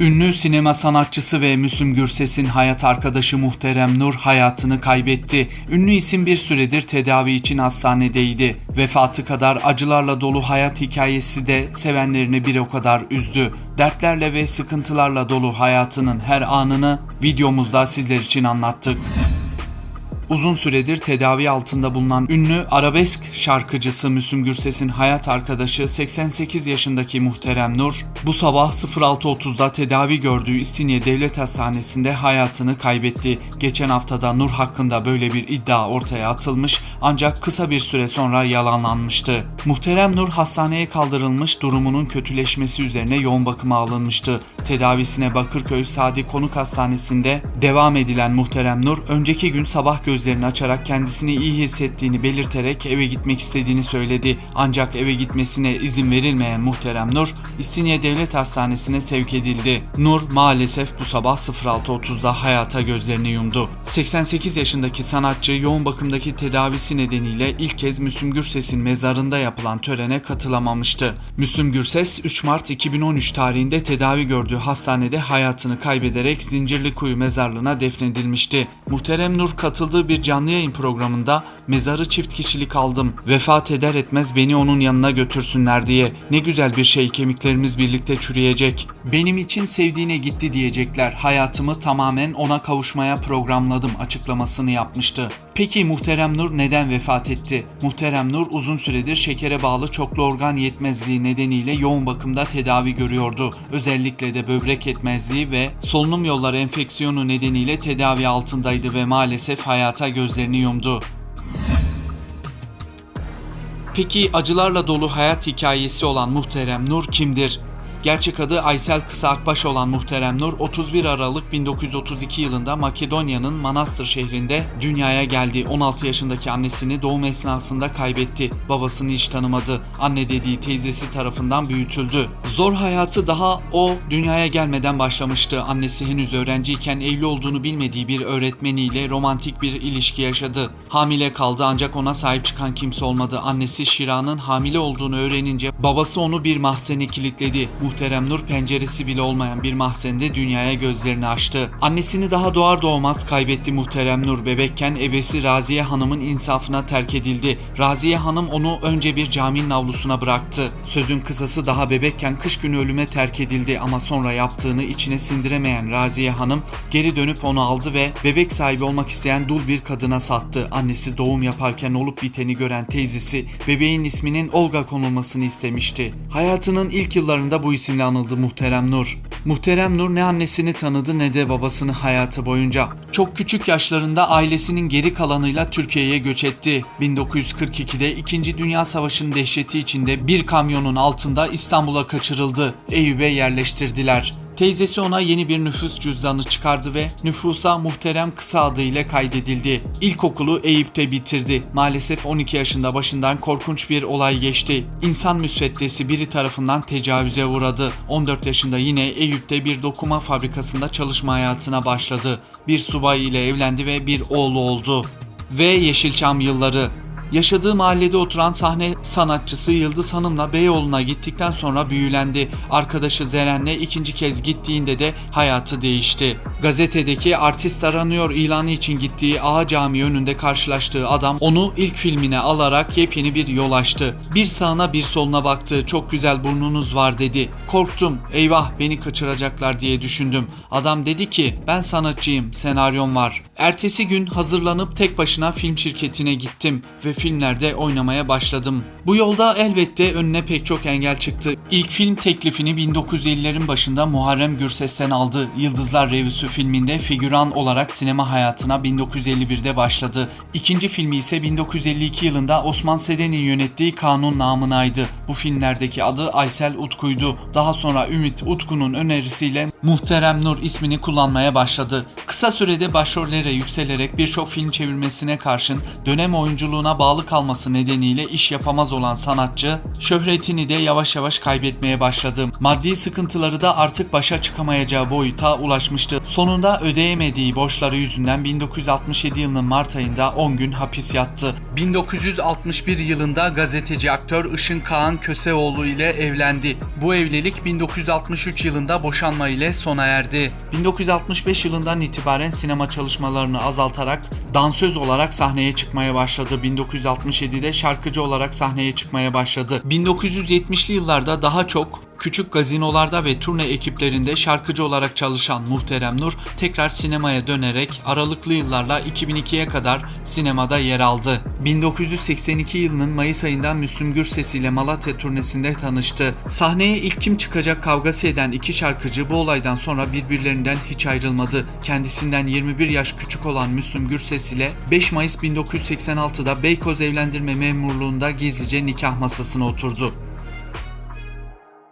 Ünlü sinema sanatçısı ve Müslüm Gürses'in hayat arkadaşı Muhterem Nur hayatını kaybetti. Ünlü isim bir süredir tedavi için hastanedeydi. Vefatı kadar acılarla dolu hayat hikayesi de sevenlerini bir o kadar üzdü. Dertlerle ve sıkıntılarla dolu hayatının her anını videomuzda sizler için anlattık. Uzun süredir tedavi altında bulunan ünlü arabesk şarkıcısı Müslüm Gürses'in hayat arkadaşı 88 yaşındaki Muhterem Nur, bu sabah 06.30'da tedavi gördüğü İstinye Devlet Hastanesi'nde hayatını kaybetti. Geçen haftada Nur hakkında böyle bir iddia ortaya atılmış ancak kısa bir süre sonra yalanlanmıştı. Muhterem Nur hastaneye kaldırılmış durumunun kötüleşmesi üzerine yoğun bakıma alınmıştı. Tedavisine Bakırköy Sadi Konuk Hastanesi'nde devam edilen Muhterem Nur önceki gün sabah gözlerini açarak kendisini iyi hissettiğini belirterek eve gitmek istediğini söyledi. Ancak eve gitmesine izin verilmeyen Muhterem Nur İstinye Devlet Hastanesi'ne sevk edildi. Nur maalesef bu sabah 06.30'da hayata gözlerini yumdu. 88 yaşındaki sanatçı yoğun bakımdaki tedavisi nedeniyle ilk kez Müslüm Gürses'in mezarında yapılan törene katılamamıştı. Müslüm Gürses 3 Mart 2013 tarihinde tedavi gördüğü hastanede hayatını kaybederek Zincirlikuyu mezarlığına defnedilmişti. Muhterem Nur katıldığı bir canlı yayın programında mezarı çift kişilik aldım. Vefat eder etmez beni onun yanına götürsünler diye. Ne güzel bir şey kemiklerimiz birlikte çürüyecek. Benim için sevdiğine gitti diyecekler. Hayatımı tamamen ona kavuşmaya programladım açıklamasını yapmıştı. Peki Muhterem Nur neden vefat etti? Muhterem Nur uzun süredir şekere bağlı çoklu organ yetmezliği nedeniyle yoğun bakımda tedavi görüyordu. Özellikle de böbrek yetmezliği ve solunum yolları enfeksiyonu nedeniyle tedavi altındaydı ve maalesef hayata gözlerini yumdu. Peki acılarla dolu hayat hikayesi olan Muhterem Nur kimdir? Gerçek adı Aysel Kısa Akbaş olan Muhterem Nur 31 Aralık 1932 yılında Makedonya'nın Manastır şehrinde dünyaya geldi. 16 yaşındaki annesini doğum esnasında kaybetti. Babasını hiç tanımadı. Anne dediği teyzesi tarafından büyütüldü. Zor hayatı daha o dünyaya gelmeden başlamıştı. Annesi henüz öğrenciyken evli olduğunu bilmediği bir öğretmeniyle romantik bir ilişki yaşadı. Hamile kaldı ancak ona sahip çıkan kimse olmadı. Annesi Şira'nın hamile olduğunu öğrenince babası onu bir mahzene kilitledi. Muhterem Nur penceresi bile olmayan bir mahzende dünyaya gözlerini açtı. Annesini daha doğar doğmaz kaybetti Muhterem Nur. Bebekken ebesi Raziye Hanım'ın insafına terk edildi. Raziye Hanım onu önce bir caminin avlusuna bıraktı. Sözün kısası daha bebekken kış günü ölüme terk edildi ama sonra yaptığını içine sindiremeyen Raziye Hanım geri dönüp onu aldı ve bebek sahibi olmak isteyen dul bir kadına sattı. Annesi doğum yaparken olup biteni gören teyzesi bebeğin isminin Olga konulmasını istemişti. Hayatının ilk yıllarında bu isimle anıldı Muhterem Nur. Muhterem Nur ne annesini tanıdı ne de babasını hayatı boyunca. Çok küçük yaşlarında ailesinin geri kalanıyla Türkiye'ye göç etti. 1942'de 2. Dünya Savaşı'nın dehşeti içinde bir kamyonun altında İstanbul'a kaçırıldı. Eyüp'e yerleştirdiler. Teyzesi ona yeni bir nüfus cüzdanı çıkardı ve nüfusa muhterem kısa adıyla kaydedildi. İlkokulu Eyüp'te bitirdi. Maalesef 12 yaşında başından korkunç bir olay geçti. İnsan müsveddesi biri tarafından tecavüze uğradı. 14 yaşında yine Eyüp'te bir dokuma fabrikasında çalışma hayatına başladı. Bir subay ile evlendi ve bir oğlu oldu. Ve Yeşilçam yılları Yaşadığı mahallede oturan sahne sanatçısı Yıldız Hanım'la Beyoğlu'na gittikten sonra büyülendi. Arkadaşı Zeren'le ikinci kez gittiğinde de hayatı değişti. Gazetedeki artist aranıyor ilanı için gittiği Ağa Camii önünde karşılaştığı adam onu ilk filmine alarak yepyeni bir yol açtı. Bir sağına bir soluna baktı. Çok güzel burnunuz var dedi. Korktum. Eyvah beni kaçıracaklar diye düşündüm. Adam dedi ki ben sanatçıyım. Senaryom var. Ertesi gün hazırlanıp tek başına film şirketine gittim ve filmlerde oynamaya başladım. Bu yolda elbette önüne pek çok engel çıktı. İlk film teklifini 1950'lerin başında Muharrem Gürses'ten aldı. Yıldızlar Revüsü filminde figüran olarak sinema hayatına 1951'de başladı. İkinci filmi ise 1952 yılında Osman Seden'in yönettiği Kanun namınaydı. Bu filmlerdeki adı Aysel Utku'ydu. Daha sonra Ümit Utku'nun önerisiyle Muhterem Nur ismini kullanmaya başladı. Kısa sürede başrollere yükselerek birçok film çevirmesine karşın dönem oyunculuğuna bağlı kalması nedeniyle iş yapamaz olan sanatçı şöhretini de yavaş yavaş kaybetmeye başladı. Maddi sıkıntıları da artık başa çıkamayacağı boyuta ulaşmıştı. Sonunda ödeyemediği borçları yüzünden 1967 yılının Mart ayında 10 gün hapis yattı. 1961 yılında gazeteci aktör Işın Kaan Köseoğlu ile evlendi. Bu evlilik 1963 yılında boşanma ile sona erdi. 1965 yılından itibaren sinema çalışmalarını azaltarak dansöz olarak sahneye çıkmaya başladı. 1967'de şarkıcı olarak sahneye çıkmaya başladı. 1970'li yıllarda daha çok Küçük gazinolarda ve turne ekiplerinde şarkıcı olarak çalışan Muhterem Nur tekrar sinemaya dönerek aralıklı yıllarla 2002'ye kadar sinemada yer aldı. 1982 yılının Mayıs ayında Müslüm Gürses ile Malatya turnesinde tanıştı. Sahneye ilk kim çıkacak kavgası eden iki şarkıcı bu olaydan sonra birbirlerinden hiç ayrılmadı. Kendisinden 21 yaş küçük olan Müslüm Gürses ile 5 Mayıs 1986'da Beykoz Evlendirme Memurluğu'nda gizlice nikah masasına oturdu.